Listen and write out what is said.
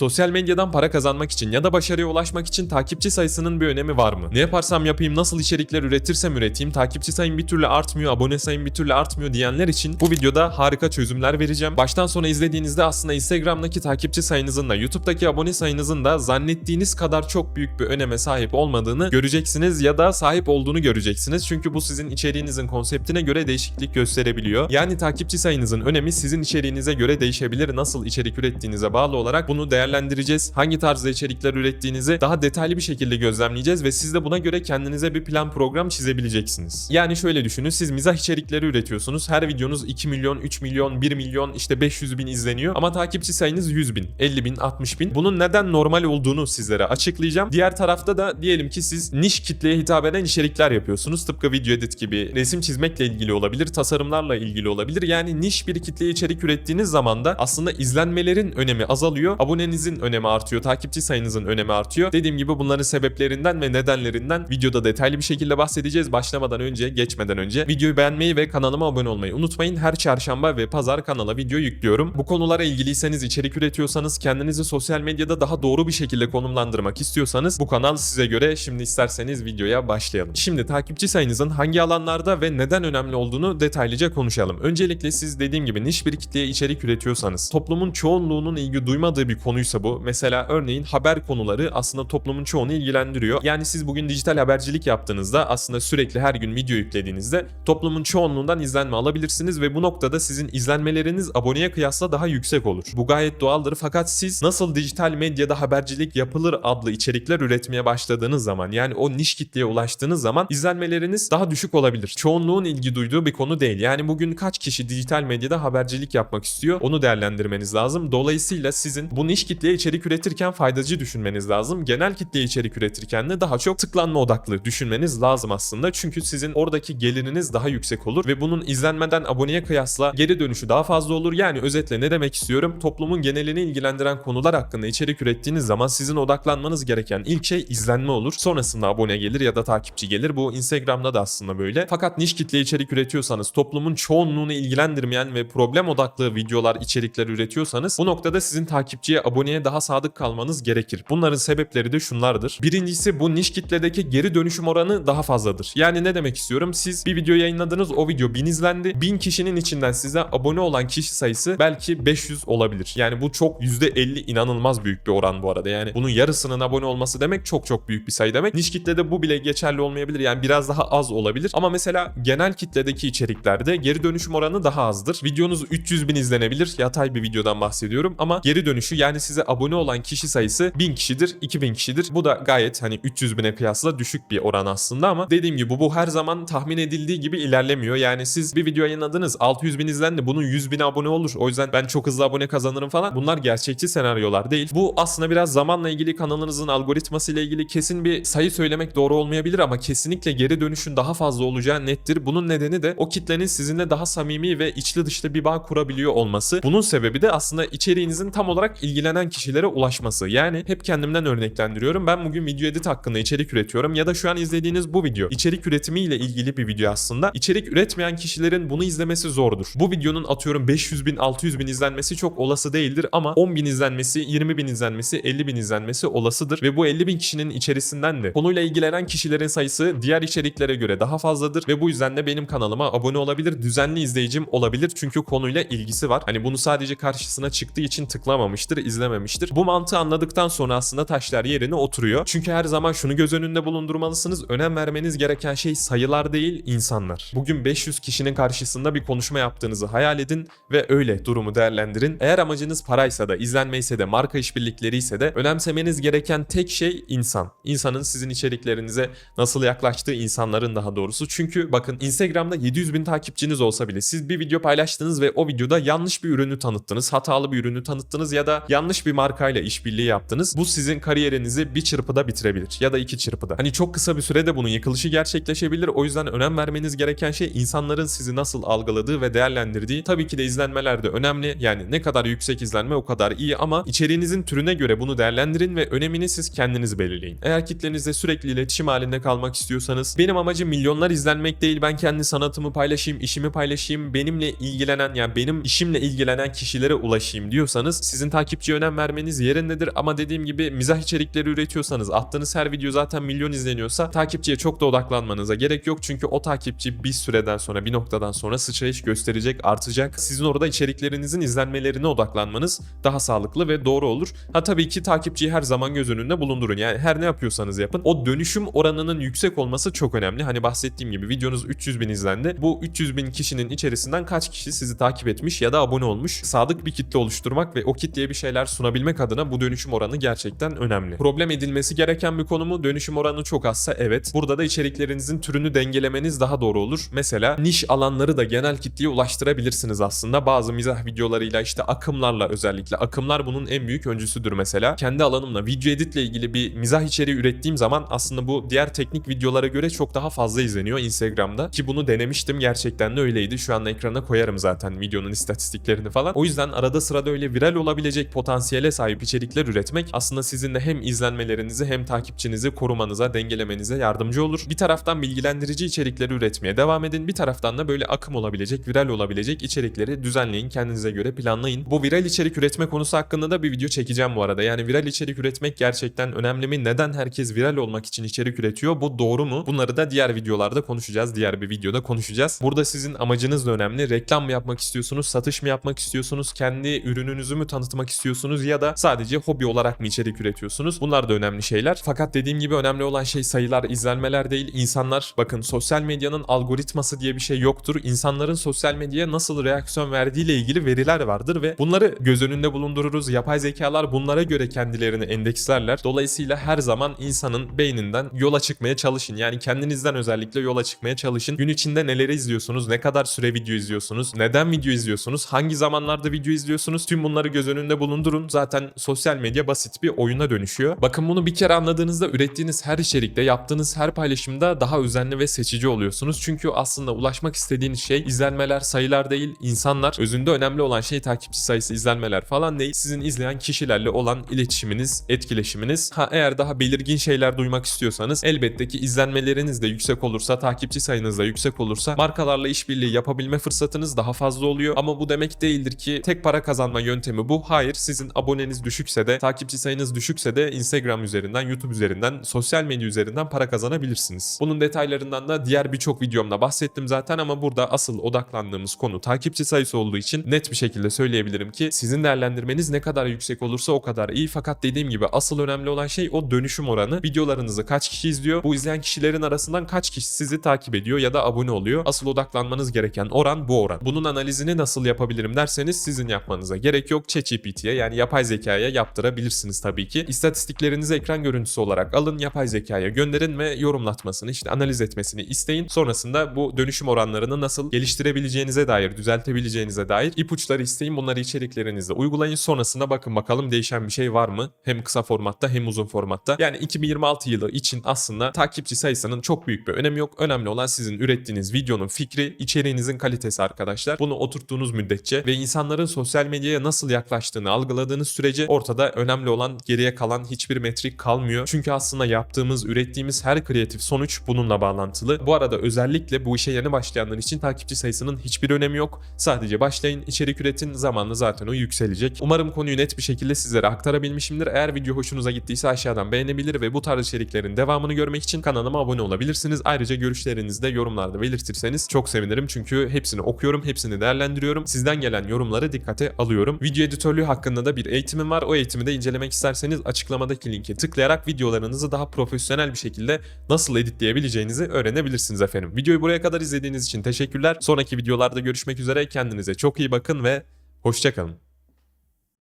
Sosyal medyadan para kazanmak için ya da başarıya ulaşmak için takipçi sayısının bir önemi var mı? Ne yaparsam yapayım, nasıl içerikler üretirsem üreteyim, takipçi sayım bir türlü artmıyor, abone sayım bir türlü artmıyor diyenler için bu videoda harika çözümler vereceğim. Baştan sona izlediğinizde aslında Instagram'daki takipçi sayınızın da YouTube'daki abone sayınızın da zannettiğiniz kadar çok büyük bir öneme sahip olmadığını göreceksiniz ya da sahip olduğunu göreceksiniz. Çünkü bu sizin içeriğinizin konseptine göre değişiklik gösterebiliyor. Yani takipçi sayınızın önemi sizin içeriğinize göre değişebilir. Nasıl içerik ürettiğinize bağlı olarak bunu değerlendireceğiz. Hangi tarzda içerikler ürettiğinizi daha detaylı bir şekilde gözlemleyeceğiz ve siz de buna göre kendinize bir plan program çizebileceksiniz. Yani şöyle düşünün siz mizah içerikleri üretiyorsunuz. Her videonuz 2 milyon, 3 milyon, 1 milyon işte 500 bin izleniyor ama takipçi sayınız 100 bin, 50 bin, 60 bin. Bunun neden normal olduğunu sizlere açıklayacağım. Diğer tarafta da diyelim ki siz niş kitleye hitap eden içerikler yapıyorsunuz. Tıpkı video edit gibi resim çizmekle ilgili olabilir, tasarımlarla ilgili olabilir. Yani niş bir kitleye içerik ürettiğiniz zaman da aslında izlenmelerin önemi azalıyor, abonenizin önemi artıyor, takipçi sayınızın önemi artıyor. Dediğim gibi bunların sebeplerinden ve nedenlerinden videoda detaylı bir şekilde bahsedeceğiz. Başlamadan önce, geçmeden önce videoyu beğenmeyi ve kanalıma abone olmayı unutmayın. Her çarşamba ve pazar kanala video yüklüyorum. Bu konulara ilgiliyseniz, içerik üretiyorsanız, kendinizi sosyal medyada daha doğru bir şekilde konumlandırmak istiyorsanız bu kanal size göre. Şimdi isterseniz videoya başlayalım. Şimdi takipçi sayınızın hangi alanlarda ve neden önemli olduğunu detaylıca konuşalım. Öncelikle siz dediğim gibi niş bir kitleye içerik üretiyorsanız, toplumun çoğunluğunun ilgi duymadığı bir konuysa bu. Mesela örneğin haber konuları aslında toplumun çoğunu ilgilendiriyor. Yani siz bugün dijital habercilik yaptığınızda aslında sürekli her gün video yüklediğinizde toplumun çoğunluğundan izlenme alabilirsiniz ve bu noktada sizin izlenmeleriniz aboneye kıyasla daha yüksek olur. Bu gayet doğaldır fakat siz nasıl dijital medyada habercilik yapılır adlı içerikler üretmeye başladığınız zaman yani o niş kitleye ulaştığınız zaman izlenmeleriniz daha düşük olabilir. Çoğunluğun ilgi duyduğu bir konu değil. Yani bugün kaç kişi dijital medyada habercilik yapmak istiyor onu değerlendirmeniz lazım. Dolayısıyla sizin bu niş kitleye içerik üretirken faydacı düşünmeniz lazım. Genel kitleye içerik üretirken de daha çok tıklanma odaklı düşünmeniz lazım aslında. Çünkü sizin oradaki geliriniz daha yüksek olur ve bunun izlenmeden aboneye kıyasla geri dönüşü daha fazla olur. Yani özetle ne demek istiyorum? Toplumun genelini ilgilendiren konular hakkında içerik ürettiğiniz zaman sizin odaklanmanız gereken ilk şey izlenme olur. Sonrasında abone gelir ya da takipçi gelir. Bu Instagram'da da aslında böyle. Fakat niş kitle içerik üretiyorsanız, toplumun çoğunluğunu ilgilendirmeyen ve problem odaklı videolar, içerikler üretiyorsanız bu noktada sizin takipçiye, aboneye daha sadık kalmanız gerekir. Bunların sebepleri de şunlardır. Birincisi bu niş kitledeki geri dönüşüm oranı daha fazladır. Yani ne demek istiyorum? Siz bir video yayınladınız, o video 1000 izlendi. 1000 kişinin içinden size abone olan kişi sayısı belki 500 olabilir. Yani bu çok %50 inanılmaz büyük bir oran bu arada. Yani bunun yarısının abone olması demek çok çok büyük bir sayı demek. Niş kitlede bu bile geçerli olmayabilir. Yani biraz daha az olabilir. Ama mesela genel kitledeki içeriklerde geri dönüşüm oranı daha azdır. Videonuz 300 bin izlenebilir. Yatay bir videodan bahsediyorum. Ama geri dönüşü yani size abone olan kişi sayısı 1000 kişidir, 2000 kişidir. Bu da gayet hani 300 bine kıyasla düşük bir oran aslında ama dediğim gibi bu, her zaman tahmin edildiği gibi ilerlemiyor. Yani siz bir video yayınladınız 600 bin izlendi bunun 100 bin abone olur. O yüzden ben çok hızlı abone kazanırım falan. Bunlar gerçekçi senaryolar değil. Bu aslında biraz zamanla ilgili kanalınızın algoritması ile ilgili kesin bir sayı söylemek doğru olmayabilir ama kesinlikle geri dönüşün daha fazla olacağı nettir. Bunun nedeni de o kitlenin sizinle daha samimi ve içli dışlı bir bağ kurabiliyor olması. Bunun sebebi de aslında içeriğinizin tam olarak ilgilenen kişilere ulaşması. Yani hep kendimden örneklendiriyorum. Ben bugün video edit hakkında içerik üretiyorum ya da şu an izlediğiniz bu video içerik üretimi ile ilgili bir video aslında. İçerik üretmeyen kişilerin bunu izlemesi zordur. Bu videonun atıyorum 500 bin 600 bin izlenmesi çok olası değildir ama 10 bin izlenmesi 20 bin izlenmesi 50 bin izlenmesi olasıdır ve bu 50 bin kişinin içerisinden de konuyla ilgilenen kişilerin sayısı diğer içeriklere göre daha fazladır ve bu yüzden de benim kanalıma abone olabilir, düzenli izleyicim olabilir çünkü konuyla ilgisi var. Hani bunu sadece karşısına çıktığı için tıklamamıştır, izlememiştir. Bu mantığı anladıktan sonra aslında taşlar yerine oturuyor. Çünkü her zaman şunu göz önünde bulundurmalısınız. Önem vermeniz gereken şey sayılar değil, insanlar. Bugün 500 kişinin karşısında bir konuşma yaptığınızı hayal edin ve öyle durumu değerlendirin. Eğer amacınız paraysa da, izlenmeyse de, marka işbirlikleri ise de önemsemeniz gereken tek şey insan. İnsanın sizin içeriklerinize nasıl yaklaştığı insanların daha doğrusu. Çünkü bakın Instagram'da 700 bin takipçiniz olsa bile siz bir video paylaştınız ve o videoda yanlış bir ürünü tanıttınız, hatalı bir ürünü tanıttınız ya da yanlış bir markayla işbirliği yaptınız. Bu sizin kariyerinizi bir çırpıda bitirebilir ya da iki çırpıda. Hani çok kısa bir sürede bunun yıkılışı gerçekleşebilir. O yüzden önem vermeniz gereken şey insanların sizi nasıl algıladığı ve değerlendirdiği. Tabii ki de izlenmeler de önemli. Yani ne kadar yüksek izlenme o kadar iyi ama içeriğinizin türüne göre bunu değerlendirin ve önemini siz kendiniz belirleyin. Eğer kitlenizle sürekli iletişim halinde kalmak istiyorsanız benim amacım milyonlar izlenmek değil. Ben kendi sanatımı paylaşayım, işimi paylaşayım. Benimle ilgilenen yani benim işimle ilgilenen kişilere ulaşayım diyorsanız sizin takipçiye önem önem vermeniz yerindedir ama dediğim gibi mizah içerikleri üretiyorsanız attığınız her video zaten milyon izleniyorsa takipçiye çok da odaklanmanıza gerek yok çünkü o takipçi bir süreden sonra bir noktadan sonra sıçrayış gösterecek artacak. Sizin orada içeriklerinizin izlenmelerine odaklanmanız daha sağlıklı ve doğru olur. Ha tabii ki takipçiyi her zaman göz önünde bulundurun. Yani her ne yapıyorsanız yapın. O dönüşüm oranının yüksek olması çok önemli. Hani bahsettiğim gibi videonuz 300 bin izlendi. Bu 300 bin kişinin içerisinden kaç kişi sizi takip etmiş ya da abone olmuş? Sadık bir kitle oluşturmak ve o kitleye bir şeyler sunabilmek adına bu dönüşüm oranı gerçekten önemli. Problem edilmesi gereken bir konu mu? Dönüşüm oranı çok azsa evet. Burada da içeriklerinizin türünü dengelemeniz daha doğru olur. Mesela niş alanları da genel kitleye ulaştırabilirsiniz aslında. Bazı mizah videolarıyla işte akımlarla özellikle. Akımlar bunun en büyük öncüsüdür mesela. Kendi alanımla video editle ilgili bir mizah içeriği ürettiğim zaman aslında bu diğer teknik videolara göre çok daha fazla izleniyor Instagram'da. Ki bunu denemiştim gerçekten de öyleydi. Şu anda ekrana koyarım zaten videonun istatistiklerini falan. O yüzden arada sırada öyle viral olabilecek potansiyele sahip içerikler üretmek aslında sizin de hem izlenmelerinizi hem takipçinizi korumanıza, dengelemenize yardımcı olur. Bir taraftan bilgilendirici içerikleri üretmeye devam edin. Bir taraftan da böyle akım olabilecek, viral olabilecek içerikleri düzenleyin, kendinize göre planlayın. Bu viral içerik üretme konusu hakkında da bir video çekeceğim bu arada. Yani viral içerik üretmek gerçekten önemli mi? Neden herkes viral olmak için içerik üretiyor? Bu doğru mu? Bunları da diğer videolarda konuşacağız. Diğer bir videoda konuşacağız. Burada sizin amacınız da önemli. Reklam mı yapmak istiyorsunuz? Satış mı yapmak istiyorsunuz? Kendi ürününüzü mü tanıtmak istiyorsunuz? Ya da sadece hobi olarak mı içerik üretiyorsunuz? Bunlar da önemli şeyler. Fakat dediğim gibi önemli olan şey sayılar, izlenmeler değil. İnsanlar bakın sosyal medyanın algoritması diye bir şey yoktur. İnsanların sosyal medyaya nasıl reaksiyon verdiğiyle ilgili veriler vardır ve bunları göz önünde bulundururuz. Yapay zekalar bunlara göre kendilerini endekslerler. Dolayısıyla her zaman insanın beyninden yola çıkmaya çalışın. Yani kendinizden özellikle yola çıkmaya çalışın. Gün içinde neleri izliyorsunuz? Ne kadar süre video izliyorsunuz? Neden video izliyorsunuz? Hangi zamanlarda video izliyorsunuz? Tüm bunları göz önünde bulundurun. Zaten sosyal medya basit bir oyuna dönüşüyor. Bakın bunu bir kere anladığınızda ürettiğiniz her içerikte, yaptığınız her paylaşımda daha özenli ve seçici oluyorsunuz. Çünkü aslında ulaşmak istediğiniz şey izlenmeler, sayılar değil, insanlar. Özünde önemli olan şey takipçi sayısı, izlenmeler falan değil. Sizin izleyen kişilerle olan iletişiminiz, etkileşiminiz. Ha eğer daha belirgin şeyler duymak istiyorsanız elbette ki izlenmeleriniz de yüksek olursa, takipçi sayınız da yüksek olursa markalarla işbirliği yapabilme fırsatınız daha fazla oluyor. Ama bu demek değildir ki tek para kazanma yöntemi bu. Hayır, sizin aboneniz düşükse de, takipçi sayınız düşükse de Instagram üzerinden, YouTube üzerinden, sosyal medya üzerinden para kazanabilirsiniz. Bunun detaylarından da diğer birçok videomda bahsettim zaten ama burada asıl odaklandığımız konu takipçi sayısı olduğu için net bir şekilde söyleyebilirim ki sizin değerlendirmeniz ne kadar yüksek olursa o kadar iyi. Fakat dediğim gibi asıl önemli olan şey o dönüşüm oranı. Videolarınızı kaç kişi izliyor? Bu izleyen kişilerin arasından kaç kişi sizi takip ediyor ya da abone oluyor? Asıl odaklanmanız gereken oran bu oran. Bunun analizini nasıl yapabilirim derseniz sizin yapmanıza gerek yok. ChatGPT'ye yani yapay zekaya yaptırabilirsiniz tabii ki. İstatistiklerinizi ekran görüntüsü olarak alın, yapay zekaya gönderin ve yorumlatmasını işte analiz etmesini isteyin. Sonrasında bu dönüşüm oranlarını nasıl geliştirebileceğinize dair, düzeltebileceğinize dair ipuçları isteyin. Bunları içeriklerinizde uygulayın. Sonrasında bakın bakalım değişen bir şey var mı? Hem kısa formatta hem uzun formatta. Yani 2026 yılı için aslında takipçi sayısının çok büyük bir önemi yok. Önemli olan sizin ürettiğiniz videonun fikri, içeriğinizin kalitesi arkadaşlar. Bunu oturttuğunuz müddetçe ve insanların sosyal medyaya nasıl yaklaştığını algıladığınız sürece ortada önemli olan geriye kalan hiçbir metrik kalmıyor. Çünkü aslında yaptığımız, ürettiğimiz her kreatif sonuç bununla bağlantılı. Bu arada özellikle bu işe yeni başlayanlar için takipçi sayısının hiçbir önemi yok. Sadece başlayın, içerik üretin, zamanla zaten o yükselecek. Umarım konuyu net bir şekilde sizlere aktarabilmişimdir. Eğer video hoşunuza gittiyse aşağıdan beğenebilir ve bu tarz içeriklerin devamını görmek için kanalıma abone olabilirsiniz. Ayrıca görüşlerinizi de yorumlarda belirtirseniz çok sevinirim. Çünkü hepsini okuyorum, hepsini değerlendiriyorum. Sizden gelen yorumları dikkate alıyorum. Video editörlüğü hakkında da bir eğitimim var. O eğitimi de incelemek isterseniz açıklamadaki linke tıklayarak videolarınızı daha profesyonel bir şekilde nasıl editleyebileceğinizi öğrenebilirsiniz efendim. Videoyu buraya kadar izlediğiniz için teşekkürler. Sonraki videolarda görüşmek üzere. Kendinize çok iyi bakın ve hoşçakalın.